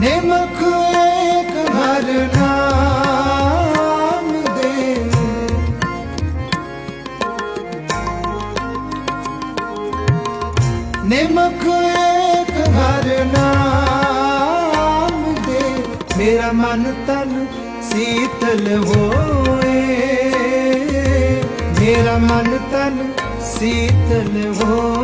ਨਿਮਕ ਏਕ ਹਰ ਨਾਮ ਦੇ। ਨਿਮਕ ਏਕ ਹਰ ਨਾਮ ਦੇ। ਮੇਰਾ ਮਨ ਤਨ ਸੀਤਲ ਹੋਏ। ਮੇਰਾ ਮਨ ਤਨ ਸੀਤਲ ਹੋ